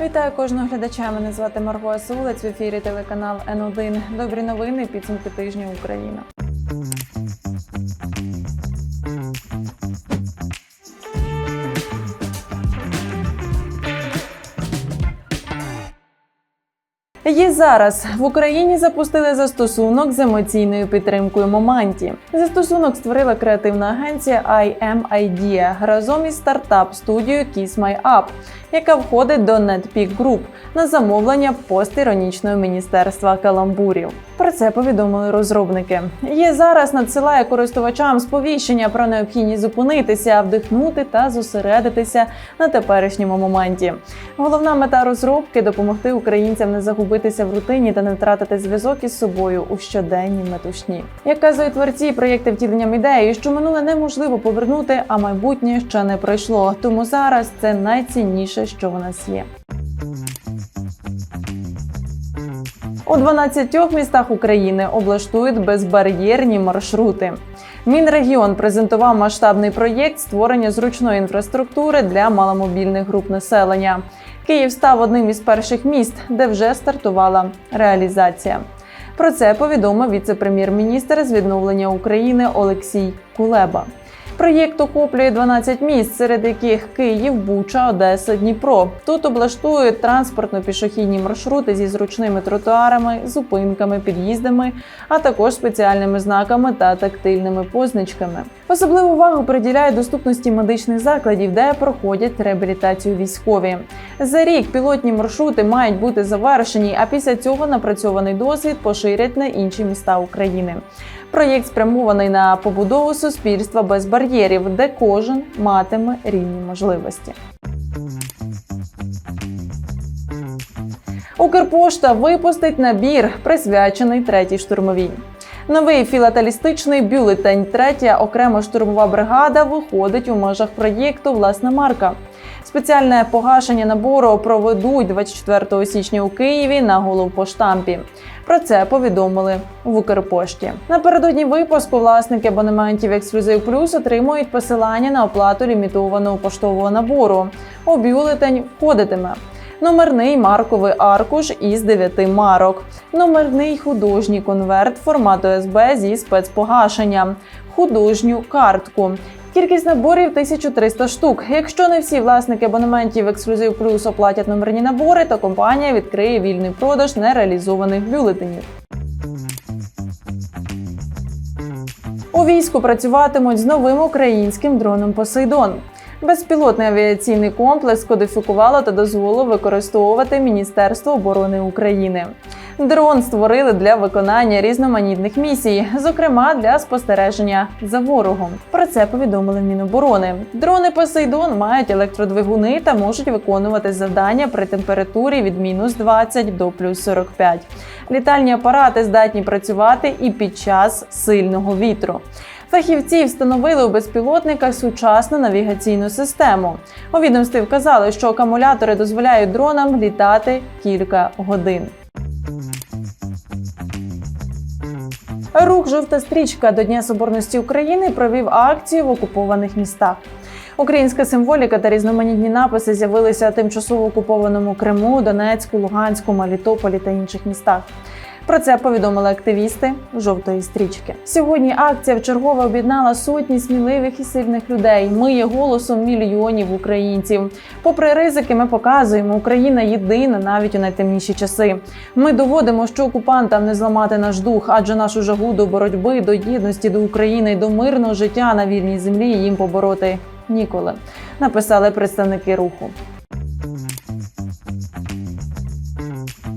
Вітаю кожного глядача. Мене звати Марго Асулець в ефірі телеканал Н1. Добрі новини. Підсумки тижня Україна. І зараз в Україні запустили застосунок з емоційною підтримкою Моманті. Застосунок створила креативна агенція I Idea разом із стартап-студією Kiss My Up, яка входить до NetPeak Group на замовлення постіронічного міністерства каламбурів. Про це повідомили розробники. Є зараз надсилає користувачам сповіщення про необхідність зупинитися, вдихнути та зосередитися на теперішньому моменті. Головна мета розробки допомогти українцям не загубитися в рутині та не втратити зв'язок із собою у щоденній метушні. Як казують творці проєкти втіленням ідеї, що минуле неможливо повернути, а майбутнє ще не пройшло. Тому зараз це найцінніше, що в нас є. У 12 містах України облаштують безбар'єрні маршрути. Мінрегіон презентував масштабний проєкт створення зручної інфраструктури для маломобільних груп населення. Київ став одним із перших міст, де вже стартувала реалізація. Про це повідомив віце-прем'єр-міністр з відновлення України Олексій Кулеба. Проєкт охоплює 12 місць, серед яких Київ, Буча, Одеса, Дніпро. Тут облаштують транспортно-пішохідні маршрути зі зручними тротуарами, зупинками, під'їздами, а також спеціальними знаками та тактильними позначками. Особливу увагу приділяють доступності медичних закладів, де проходять реабілітацію військові. За рік пілотні маршрути мають бути завершені, а після цього напрацьований досвід поширять на інші міста України. Проєкт спрямований на побудову суспільства без бар'єрів, де кожен матиме рівні можливості. Укрпошта випустить набір, присвячений третій штурмовій. Новий філателістичний бюлетень, третя окрема штурмова бригада виходить у межах проєкту Власна марка. Спеціальне погашення набору проведуть 24 січня у Києві на головпоштампі. Про це повідомили в Укрпошті. Напередодні випуску власники абонементів Ексклюзив Плюс отримують посилання на оплату лімітованого поштового набору. У бюлетень входитиме номерний марковий аркуш із 9 марок, номерний художній конверт формату СБ зі спецпогашенням, художню картку. Кількість наборів 1300 штук. Якщо не всі власники абонементів Ексклюзив Плюс оплатять номерні набори, то компанія відкриє вільний продаж нереалізованих бюлетенів. У війську працюватимуть з новим українським дроном Посейдон. Безпілотний авіаційний комплекс кодифікувало та дозволило використовувати Міністерство оборони України. Дрон створили для виконання різноманітних місій, зокрема для спостереження за ворогом. Про це повідомили Міноборони. Дрони Посейдон мають електродвигуни та можуть виконувати завдання при температурі від мінус 20 до плюс 45. Літальні апарати здатні працювати і під час сильного вітру. Фахівці встановили у безпілотниках сучасну навігаційну систему. У відомстві вказали, що акумулятори дозволяють дронам літати кілька годин. Рух жовта стрічка до Дня Соборності України провів акцію в окупованих містах. Українська символіка та різноманітні написи з'явилися тимчасово окупованому Криму, Донецьку, Луганську, Мелітополі та інших містах. Про це повідомили активісти жовтої стрічки. Сьогодні акція вчергове об'єднала сотні сміливих і сильних людей. Ми є голосом мільйонів українців. Попри ризики, ми показуємо, Україна єдина навіть у найтемніші часи. Ми доводимо, що окупантам не зламати наш дух, адже нашу жагу до боротьби, до єдності до України до мирного життя на вільній землі їм побороти ніколи. Написали представники руху.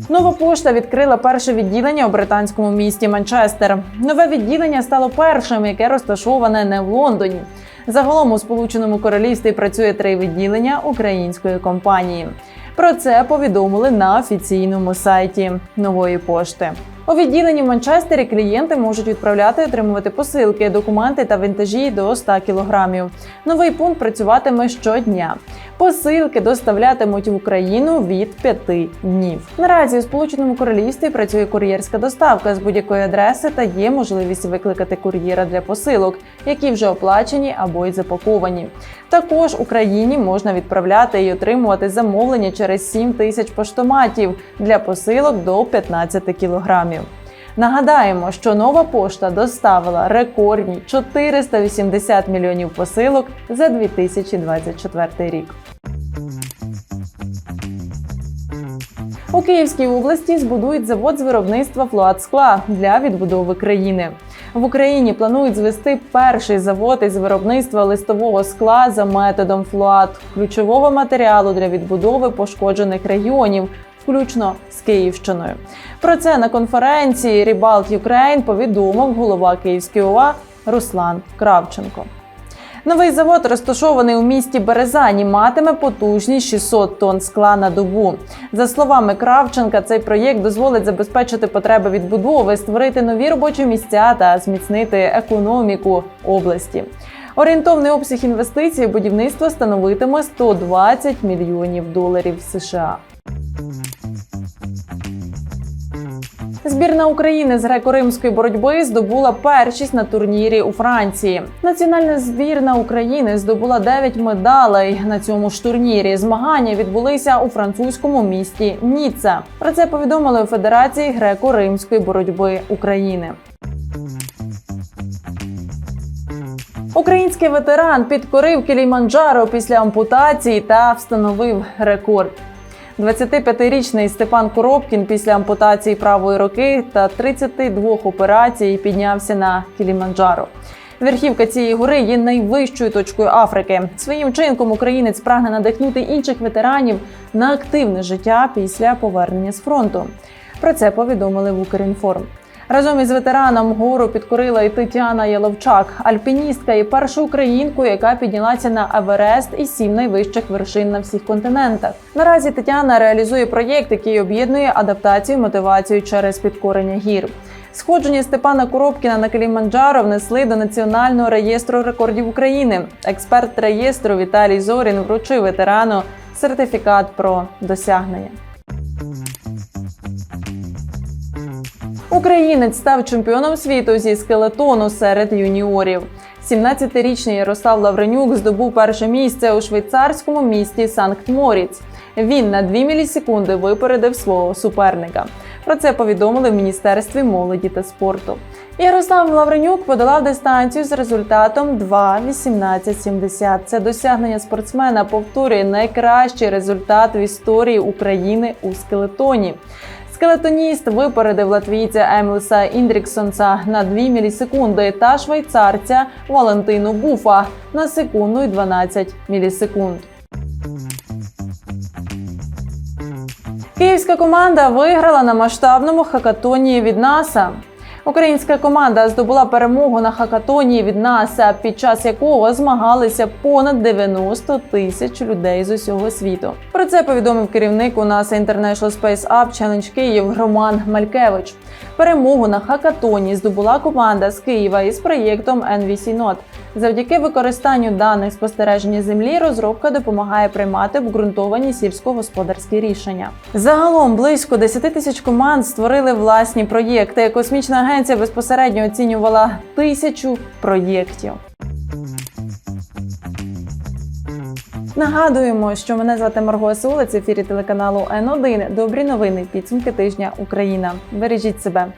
Нова пошта відкрила перше відділення у британському місті Манчестер. Нове відділення стало першим, яке розташоване не в Лондоні. Загалом у Сполученому Королівстві працює три відділення української компанії. Про це повідомили на офіційному сайті нової пошти. У відділенні в Манчестері клієнти можуть відправляти отримувати посилки, документи та вантажі до 100 кілограмів. Новий пункт працюватиме щодня. Посилки доставлятимуть в Україну від 5 днів. Наразі у Сполученому Королівстві працює кур'єрська доставка з будь-якої адреси та є можливість викликати кур'єра для посилок, які вже оплачені або й запаковані. Також Україні можна відправляти і отримувати замовлення через 7 тисяч поштоматів для посилок до 15 кілограмів. Нагадаємо, що нова пошта доставила рекордні 480 мільйонів посилок за 2024 рік. У Київській області збудують завод з виробництва флуатскла для відбудови країни. В Україні планують звести перший завод із виробництва листового скла за методом флуат, ключового матеріалу для відбудови пошкоджених регіонів, включно з Київщиною. Про це на конференції Рібалт Юкрейн повідомив голова Київської ОВА Руслан Кравченко. Новий завод, розташований у місті Березані, матиме потужність 600 тонн скла на добу. За словами Кравченка, цей проєкт дозволить забезпечити потреби відбудови, створити нові робочі місця та зміцнити економіку області. Орієнтовний обсяг інвестицій у будівництво становитиме 120 мільйонів доларів США. Збірна України з греко-римської боротьби здобула першість на турнірі у Франції. Національна збірна України здобула 9 медалей на цьому ж турнірі. Змагання відбулися у французькому місті Ніцца. Про це повідомили у Федерації греко-римської боротьби України. Український ветеран підкорив Кіліманджаро після ампутації та встановив рекорд. 25-річний Степан Коробкін після ампутації правої руки та 32 операцій піднявся на Кіліманджаро. Верхівка цієї гори є найвищою точкою Африки. Своїм чинком українець прагне надихнути інших ветеранів на активне життя після повернення з фронту. Про це повідомили в Укрінформ. Разом із ветераном гору підкорила і Тетяна Яловчак, альпіністка і перша українкою, яка піднялася на Еверест і сім найвищих вершин на всіх континентах. Наразі Тетяна реалізує проєкт, який об'єднує адаптацію, і мотивацію через підкорення гір. Сходження Степана Коробкіна на Каліманджаро внесли до національного реєстру рекордів України. Експерт реєстру Віталій Зорін вручив ветерану сертифікат про досягнення. Українець став чемпіоном світу зі скелетону серед юніорів. 17-річний Ярослав Лавренюк здобув перше місце у швейцарському місті Санкт-Моріц. Він на 2 мілісекунди випередив свого суперника. Про це повідомили в міністерстві молоді та спорту. Ярослав Лавренюк подолав дистанцію з результатом 2.18.70. Це досягнення спортсмена повторює найкращий результат в історії України у скелетоні. Скелетоніст випередив латвійця Емлеса Індріксонса на 2 мілісекунди та швейцарця Валентину Буфа на секунду і 12 мілісекунд. Київська команда виграла на масштабному хакатоні від НАСА. Українська команда здобула перемогу на хакатоні від НАСА, під час якого змагалися понад 90 тисяч людей з усього світу. Про це повідомив керівник у NASA International Space Up Challenge Київ Роман Малькевич. Перемогу на хакатоні здобула команда з Києва із проєктом NVC Not. Завдяки використанню даних спостереження землі розробка допомагає приймати обґрунтовані сільськогосподарські рішення. Загалом близько 10 тисяч команд створили власні проєкти. Космічна агенція безпосередньо оцінювала тисячу проєктів. Нагадуємо, що мене звати Марго Сулець, ефірі телеканалу Н1. Добрі новини. Підсумки тижня Україна. Бережіть себе.